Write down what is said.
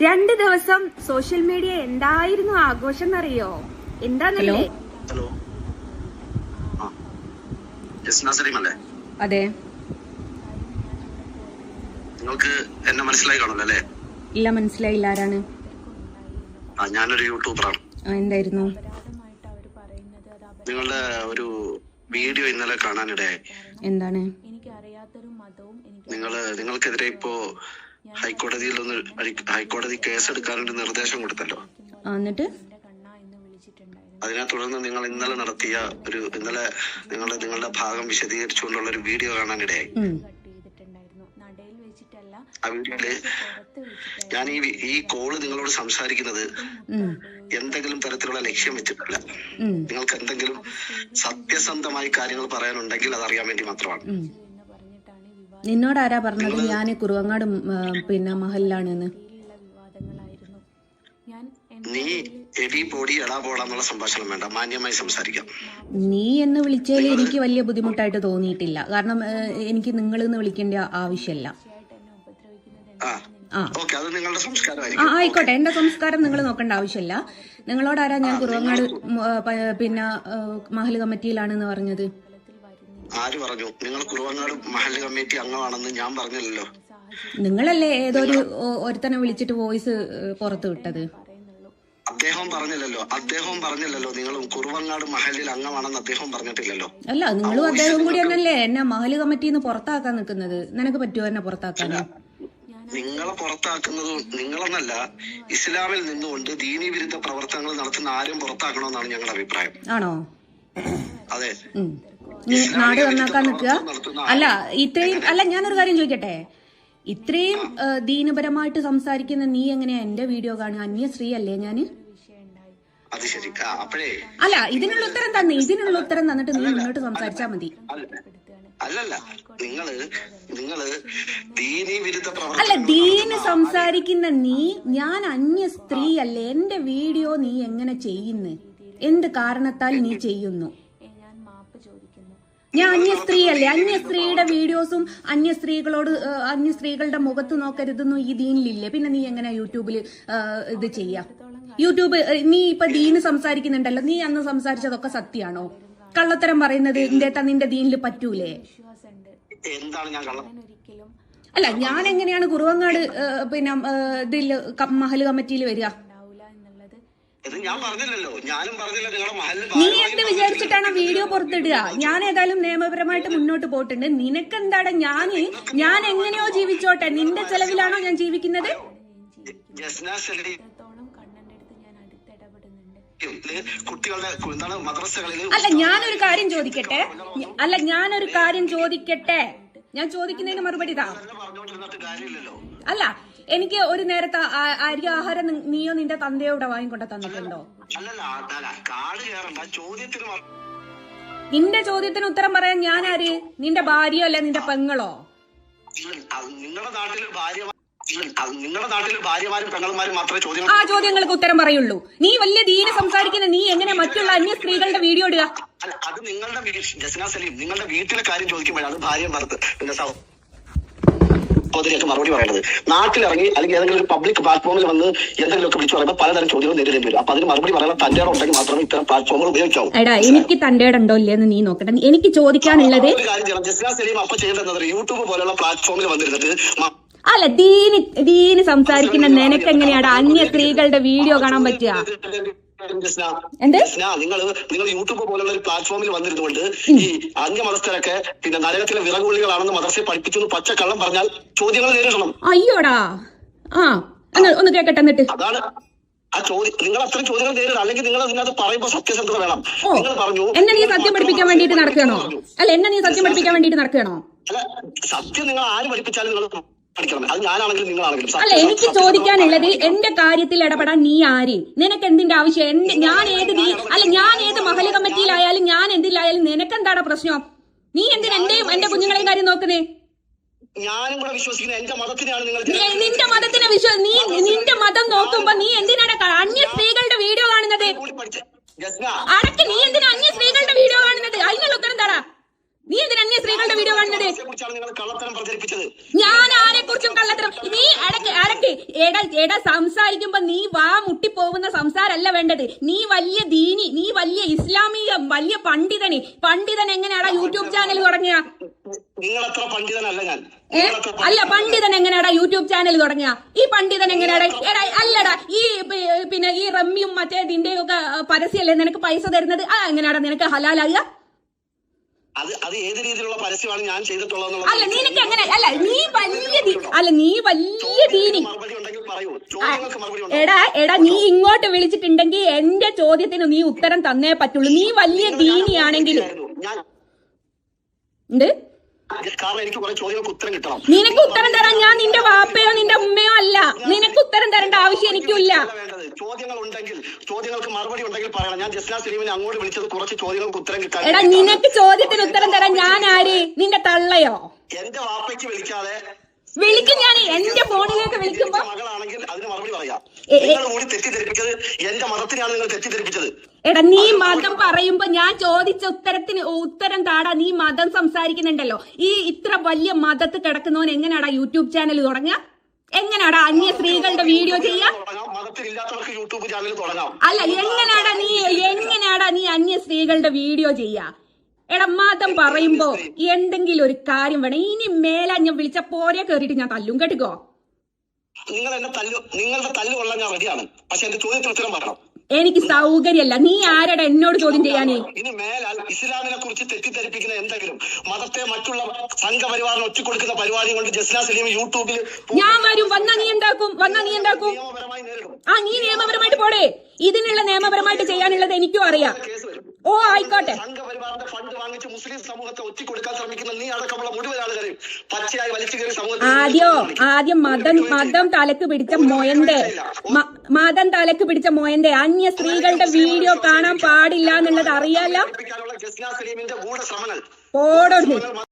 രണ്ട് ദിവസം social media എന്തായിരുന്നു ആഘോഷം എന്നറിയോ എന്താന്നല്ലേ ഹലോ. അല്ലേ? അതെ. നിങ്ങൾക്ക് എന്നെ മനസ്സിലായി കാണുമല്ലോ അല്ലേ? ഇല്ല മനസ്സിലായില്ല. ആരാണ്? ആ ഞാനൊരു യൂട്യൂബറാണ്. എന്തായിരുന്നു? നിങ്ങളുടെ ഒരു വീഡിയോ ഇന്നലെ കാണാനിടയായി. എന്താണ്? നിങ്ങൾ നിങ്ങൾക്കെതിരെ ഇപ്പോ ഹൈക്കോടതിയിൽ ഒന്ന് ഹൈക്കോടതി കേസെടുക്കാനൊരു നിർദ്ദേശം കൊടുത്തല്ലോ. എന്നിട്ട്? അതിനെ തുടർന്ന് നിങ്ങൾ ഇന്നലെ നടത്തിയ ഒരു ഇന്നലെ നിങ്ങൾ നിങ്ങളുടെ ഭാഗം വിശദീകരിച്ചുകൊണ്ടുള്ള ഒരു വീഡിയോ കാണാനിടയായി. ആ വീഡിയോയിൽ ഞാൻ ഈ ഈ കോൾ നിങ്ങളോട് സംസാരിക്കുന്നത് എന്തെങ്കിലും തരത്തിലുള്ള ലക്ഷ്യം വെച്ചിട്ടില്ല. നിങ്ങൾക്ക് എന്തെങ്കിലും സത്യസന്ധമായി കാര്യങ്ങൾ പറയാനുണ്ടെങ്കിൽ അത് അറിയാൻ വേണ്ടി മാത്രമാണ്. ഉം. നിന്നോട് ആരാ പറഞ്ഞത് ഞാൻ കുറുവങ്ങാട് പിന്നെ മഹലിലാണെന്ന്. നീ എടി പൊടി എടാ പോടാ എന്നുള്ള സംഭാഷണം വേണ്ട. മാന്യമായി സംസാരിക്കാം. നീ എന്ന് വിളിച്ചാൽ എനിക്ക് വലിയ ബുദ്ധിമുട്ടായിട്ട് തോന്നിയിട്ടില്ല. കാരണം എനിക്ക് നിങ്ങൾ എന്ന് വിളിക്കേണ്ട ആവശ്യമല്ല. ആയിക്കോട്ടെ. എന്റെ സംസ്കാരം നിങ്ങൾ നോക്കേണ്ട ആവശ്യമില്ല. നിങ്ങളോടാരാ ഞാൻ കുറുവങ്ങാട് പിന്നെ മഹൽ മഹൽ കമ്മിറ്റിയിലാണെന്ന് പറഞ്ഞത്? ആര് പറഞ്ഞു? നിങ്ങൾ കുറുവങ്ങാട് മഹല്ല് കമ്മിറ്റി അംഗമാണെന്ന് ഞാൻ പറഞ്ഞല്ലോ നിങ്ങളല്ലേ ഏതൊരു ഒരുത്തനെ വിളിച്ചിട്ട് വോയിസ് പുറത്തു വിട്ടത്? അദ്ദേഹം പറഞ്ഞില്ലല്ലോ. അദ്ദേഹം പറഞ്ഞില്ലല്ലോ. നിങ്ങൾ കുറുവങ്ങാട് മഹലിൽ അംഗമാണെന്ന് അദ്ദേഹം പറഞ്ഞിട്ടില്ലല്ലോ. അല്ല നിങ്ങളും അദ്ദേഹം കൂടി തന്നെയല്ലേ എന്നെ മഹൽ കമ്മിറ്റിന്ന് പുറത്താക്കാൻ നിൽക്കുന്നത്? നിനക്ക് പറ്റുമോ എന്നെ പുറത്താക്കാൻ നിങ്ങളെ പുറത്താക്കുന്നത് നിങ്ങളെന്നല്ല ഇസ്ലാമിൽ നിന്നുകൊണ്ട് ദീനി വിരുദ്ധ പ്രവർത്തനങ്ങൾ നടത്തുന്ന ആരും പുറത്താക്കണമെന്നാണ് ഞങ്ങളുടെ അഭിപ്രായം. ആണോ? അതെ. നാട് നന്നാക്കാൻ നിൽക്കുക. അല്ല ഇത്രയും അല്ല ഞാനൊരു കാര്യം ചോദിക്കട്ടെ? ഇത്രയും ദീനപരമായിട്ട് സംസാരിക്കുന്ന നീ എങ്ങനെയാ എന്റെ വീഡിയോ കാണുക? അന്യ സ്ത്രീ അല്ലേ ഞാൻ? അത് ശരി ആ അപ്പോഴേ അല്ല ഇതിനുള്ള ഉത്തരം തന്നെ ഇതിനുള്ള ഉത്തരം തന്നിട്ട് നീ മുന്നോട്ട് സംസാരിച്ചാ മതി. അല്ല- അല്ലല്ല. നിങ്ങൾ നിങ്ങൾ ദീനി വിരുദ്ധ അല്ല ദീന് സംസാരിക്കുന്ന നീ ഞാൻ അന്യ സ്ത്രീ അല്ലേ? എന്റെ വീഡിയോ നീ എങ്ങനെ ചെയ്യുന്നു? എന്ത് കാരണത്താൽ നീ ചെയ്യുന്നു? ഞാൻ അന്യ സ്ത്രീ അല്ലേ അന്യ സ്ത്രീയുടെ വീഡിയോസും അന്യ സ്ത്രീകളോട് അന്യ സ്ത്രീകളുടെ മുഖത്ത് നോക്കരുതെന്നും ഈ ദീനിലില്ലേ? പിന്നെ നീ എങ്ങനെ യൂട്യൂബിൽ ഇത് ചെയ്യാ? യൂട്യൂബ് നീ ഇപ്പൊ ദീന് സംസാരിക്കുന്നുണ്ടല്ലോ നീ അന്ന് സംസാരിച്ചതൊക്കെ സത്യാണോ? കള്ളത്തരം പറയുന്നത് എന്റെ നിന്റെ ദീനിൽ പറ്റൂലേ? എന്താണ് ഞാൻ അല്ല ഞാൻ എങ്ങനെയാണ് കുറുവങ്ങാട് പിന്നെ ഇതിൽ ഇതിൽ മഹൽ കമ്മിറ്റിയിൽ വരിക? ഇത് ഞാൻ പറഞ്ഞില്ലല്ലോ. ഞാനും പറഞ്ഞില്ല നിങ്ങളുടെ നീ എന്ത് വിചാരിച്ചിട്ടാണ് വീഡിയോ പുറത്തിടുക? ഞാൻ ഏതായാലും നിയമപരമായിട്ട് മുന്നോട്ട് പോയിട്ടുണ്ട്. നിനക്കെന്താടാ ഞാൻ? ഞാൻ എങ്ങനെയോ ജീവിച്ചോട്ടെ. നിന്റെ ചെലവിലാണോ ഞാൻ ജീവിക്കുന്നത്? ജസ്ന സലീം കുട്ടികളുടെ എന്താണ് മദ്രസകളിൽ അല്ല ഞാനൊരു കാര്യം ചോദിക്കട്ടെ? അല്ല ഞാനൊരു കാര്യം ചോദിക്കട്ടെ? ഞാൻ ചോദിക്കുന്നതിന് മറുപടി താ അല്ല എനിക്ക് ഒരു നേരത്തെ അരി ആഹാരം നീയോ നിന്റെ തന്തയോ ഇവിടെ വാങ്ങിക്കൊണ്ട് തന്നിട്ടുണ്ടോ? നിന്റെ ചോദ്യത്തിന് ഉത്തരം പറയാൻ ഞാൻ ആര്? നിന്റെ ഭാര്യയോ അല്ല നിന്റെ പെങ്ങളോ? നിങ്ങളുടെ നാട്ടിൽ ഭാര്യ നിങ്ങളുടെ നാട്ടിൽ ഭാര്യമാരും പെങ്ങളുമാരും മാത്രമേ ചോദ്യം ആ ചോദ്യങ്ങൾക്ക് ഉത്തരം പറയുള്ളൂ. നീ വലിയ ദീന സംസാരിക്കുന്ന നീ എങ്ങനെ മറ്റുള്ള അന്യ സ്ത്രീകളുടെ വീഡിയോ ഇടുക? അത് നിങ്ങളുടെ ജസ്ന സലീം നിങ്ങളുടെ വീട്ടിലെ കാര്യം ചോദിക്കുമ്പോഴാണ് ഭാര്യയും ഭർത്ത് പിന്നെ സഹോദരിയൊക്കെ മറുപടി പറയേണ്ടത് നാട്ടിലിറങ്ങി അല്ലെങ്കിൽ ഏതെങ്കിലും ഒരു പബ്ലിക് പ്ലാറ്റ്ഫോമിൽ വന്ന് എന്തെങ്കിലുമൊക്കെ വിളിച്ചു പറയുമ്പോൾ പലതരം ചോദ്യങ്ങൾ നേരിടേണ്ടി വരും. അപ്പൊ അതിന് മറുപടി പറയാൻ തന്റെ ഉണ്ടെങ്കിൽ മാത്രമേ ഇത്തരം പ്ലാറ്റ്ഫോമുകൾ ഉപയോഗിക്കാവൂ. എടാ എനിക്ക് തന്റെ ഉണ്ടോ ഇല്ലെന്ന് നീ നോക്കട്ടെ. എനിക്ക് ചോദിക്കാനുള്ളത് ജസ്ന സലീം അപ്പൊ ചെയ്യേണ്ടത് യൂട്യൂബ് പോലുള്ള പ്ലാറ്റ്ഫോമിൽ വന്നിരുന്നിട്ട് അല്ല ദീനി ദീനി സംസാരിക്കുന്ന നിനക്ക് എങ്ങനെയാടാ അന്യ സ്ത്രീകളുടെ വീഡിയോ കാണാൻ പറ്റുക ജസ്ന, നിങ്ങൾ നിങ്ങൾ യൂട്യൂബ് പോലുള്ള ഒരു പ്ലാറ്റ്ഫോമിൽ വന്നിരുന്നുകൊണ്ട് ഈ അന്യമതസ്ഥരൊക്കെ പിന്നെ നരകത്തിലെ വിറകുള്ളികളാണെന്ന് മദർസയെ പഠിപ്പിച്ചു പച്ചക്കള്ളം പറഞ്ഞാൽ ചോദ്യങ്ങൾ നേരിടണം. അയ്യോടാ. ആ ഒന്ന് കേക്കട്ടെ എന്നിട്ട്. അതാണ് ആ ചോദ്യം നിങ്ങൾ അത്തരം ചോദ്യങ്ങൾ നേരിടണം. അല്ലെങ്കിൽ നിങ്ങൾ അതിനകത്ത് പറയുമ്പോൾ സത്യസന്ധത വേണം. നിങ്ങൾ പറഞ്ഞു എന്നെ നീ സത്യം പഠിപ്പിക്കാൻ വേണ്ടിയിട്ട് നടക്കുകയാണോ? അല്ല എന്നെ നീ സത്യം പഠിപ്പിക്കാൻ വേണ്ടിയിട്ട് നടക്കുകയാണോ? അല്ല സത്യം നിങ്ങൾ ആര് പഠിപ്പിച്ചാലും നിങ്ങൾ അല്ല എനിക്ക് ചോദിക്കാനുള്ളത് എന്റെ കാര്യത്തിൽ ഇടപെടാൻ നീ ആര്? നിനക്ക് എന്തിന്റെ ആവശ്യം? എന്റെ ഞാൻ ഏത് നീ അല്ല ഞാൻ ഏത് മഹല കമ്മിറ്റിയിലായാലും ഞാൻ എന്തിലായാലും നിനക്കെന്താണ് പ്രശ്നം? നീ എന്തിനാ എന്റെയും എന്റെ കുഞ്ഞുങ്ങളെയും കാര്യം നോക്കുന്നേ? ഞാനും കൂടെ വിശ്വസിക്കുന്ന എന്റെ മതത്തിനെയാണ് നിങ്ങൾ നിന്റെ മതത്തിനെ വിശ്വ നീ നിന്റെ മതം നോക്കുമ്പോ നീ എന്തിനാണ് അന്യ സ്ത്രീകളുടെ വീഡിയോ കാണുന്നത്? അടക്ക് നീ എന്തിനാ അന്യ സ്ത്രീകളുടെ വീഡിയോ കാണുന്നത്? അതിനുള്ള ഉത്തരം തടാ നീ എന്തിനാ അന്യ സ്ത്രീകളുടെ വീഡിയോ കാണുന്നത്? ഞാൻ കുറിച്ചും കള്ളത്തരം. നീ അടക്ക് അടക്ക്. എടാ എടാ സംസാരിക്കുമ്പോ നീ വാ മുട്ടി മുട്ടിപ്പോകുന്ന സംസാരല്ല വേണ്ടത്. നീ വലിയ ദീനി നീ വലിയ ഇസ്ലാമിക വലിയ പണ്ഡിതനെ. പണ്ഡിതൻ എങ്ങനെയാടാ യൂട്യൂബ് ചാനൽ തുടങ്ങിയ? നിങ്ങളത്ര പണ്ഡിതനല്ല ഞാൻ. അല്ല പണ്ഡിതൻ എങ്ങനെയാടാ യൂട്യൂബ് ചാനൽ തുടങ്ങിയ? ഈ പണ്ഡിതൻ എങ്ങനെയാടാ? എടാ അല്ലടാ ഈ പിന്നെ ഈ റമ്മിയും മറ്റേ ഇതിന്റെയും ഒക്കെ പരസ്യമല്ലേ നിനക്ക് പൈസ തരുന്നത്? ആ എങ്ങനെയാടാ നിനക്ക് ഹലാലാകുക അത് അത് ഏത് രീതിയിലുള്ള പരസ്യമാണ് ഞാൻ ചെയ്തിട്ടുള്ളത് അല്ല നിനക്ക് അങ്ങനെ അല്ല നീ വലിയ അല്ല നീ വലിയ ദീനി ഉണ്ടോ? എടാ എടാ നീ ഇങ്ങോട്ട് വിളിച്ചിട്ടുണ്ടെങ്കിൽ എന്റെ ചോദ്യത്തിന് നീ ഉത്തരം തന്നേ പറ്റുള്ളൂ. നീ വലിയ ദീനിയാണെങ്കിൽ എന്ത്? കാരണം എനിക്ക് കുറെ ചോദ്യങ്ങൾക്ക് ഉത്തരം കിട്ടണം. നിനക്ക് ഉത്തരം തരാൻ ഞാൻ നിന്റെ വാപ്പയോ നിന്റെ ഉമ്മയോ അല്ല. നിനക്ക് ഉത്തരം തരേണ്ട ആവശ്യം എനിക്കില്ല. ചോദ്യങ്ങൾ ഉണ്ടെങ്കിൽ ചോദ്യങ്ങൾക്ക് മറുപടി ഉണ്ടെങ്കിൽ പറയണം. ഞാൻ ജസ്ന സലീമിനെ അങ്ങോട്ട് വിളിച്ചത് കുറച്ച് ചോദ്യങ്ങൾക്ക് ഉത്തരം കിട്ടാൻ എടാ നിനക്ക് ചോദ്യത്തിന് ഉത്തരം തരാൻ ഞാൻ ആര്? നിന്റെ തള്ളയോ? എന്റെ വാപ്പയ്ക്ക് വിളിക്കാതെ വിളിക്കും ഞാൻ എന്റെ ഫോണിലേക്ക് വിളിക്കുമ്പോ എന്റെ. നിങ്ങൾ മതത്തിനാണ് തെറ്റിദ്ധരിപ്പിച്ചത്. എടാ നീ മതം പറയുമ്പോ ഞാൻ ചോദിച്ച ഉത്തരത്തിന് ഉത്തരം താടാ നീ മതം സംസാരിക്കുന്നുണ്ടല്ലോ. ഈ ഇത്ര വലിയ മതത്ത് കിടക്കുന്നവൻ എങ്ങനെയാടാ യൂട്യൂബ് ചാനൽ തുടങ്ങുക? എങ്ങനെയാടാ അന്യ സ്ത്രീകളുടെ വീഡിയോ ചെയ്യാം അല്ല എങ്ങനെയാടാ നീ എങ്ങനെയാടാ നീ അന്യ സ്ത്രീകളുടെ വീഡിയോ ചെയ്യാ എടാ മതം പറയുമ്പോ എന്തെങ്കിലും ഒരു കാര്യം വേണം. ഇനി മേലെ ഞാൻ വിളിച്ച പോരെ കേറിയിട്ട് ഞാൻ തല്ലും കേട്ടിക്കോ? നിങ്ങൾ എന്നെ തല്ലു നിങ്ങളുടെ തല്ല് കൊള്ളാൻ ഞാൻ റെഡിയാണ് പക്ഷെ എന്റെ ചോദ്യത്തിന് ഉത്തരം പറയണം. എനിക്ക് സൗകര്യമല്ല. നീ ആരടാ എന്നോട് ചോദ്യം ചെയ്യാനേ? ഇനി മേലാൽ ഇസ്ലാമിനെ കുറിച്ച് തെറ്റിദ്ധരിപ്പിക്കുന്ന എന്തെങ്കിലും മതത്തെ മറ്റുള്ള സംഘപരിവാറിന് ഒറ്റിക്കൊടുക്കുന്ന പരിപാടി കൊണ്ട് ജസ്ന സലീം യൂട്യൂബിൽ ഞാൻ വരും. വന്നാ നീ എന്താക്കും? വന്നാ നീ എന്താക്കും? ആ നീ നിയമപരമായിട്ട് പോടേ. ഇതിനുള്ള നിയമപരമായിട്ട് ചെയ്യാനുള്ളത് എനിക്കും അറിയാം. ഓ ആയിക്കോട്ടെ സംഘപരിവാറിന്റെ ഫണ്ട് വാങ്ങിച്ച് മുസ്ലിം സമൂഹത്തെ ഒറ്റിക്കൊടുക്കാൻ ശ്രമിക്കുന്ന നീ അടക്കമുള്ള മുഴുവൻ ആളുകളെയും പച്ചയായി വലിച്ചു കയറി സമൂഹത്തിൽ ആദ്യോ ആദ്യം മതം മതം തലക്ക് പിടിച്ച മോയന്റെ മതം തലക്ക് പിടിച്ച മോയന്റെ അന്യ സ്ത്രീകളുടെ വീഡിയോ കാണാൻ പാടില്ല എന്നുള്ളത് അറിയാലോ ഗൂഢശ്രമങ്ങൾ ഓടോ ശ്രമങ്ങൾ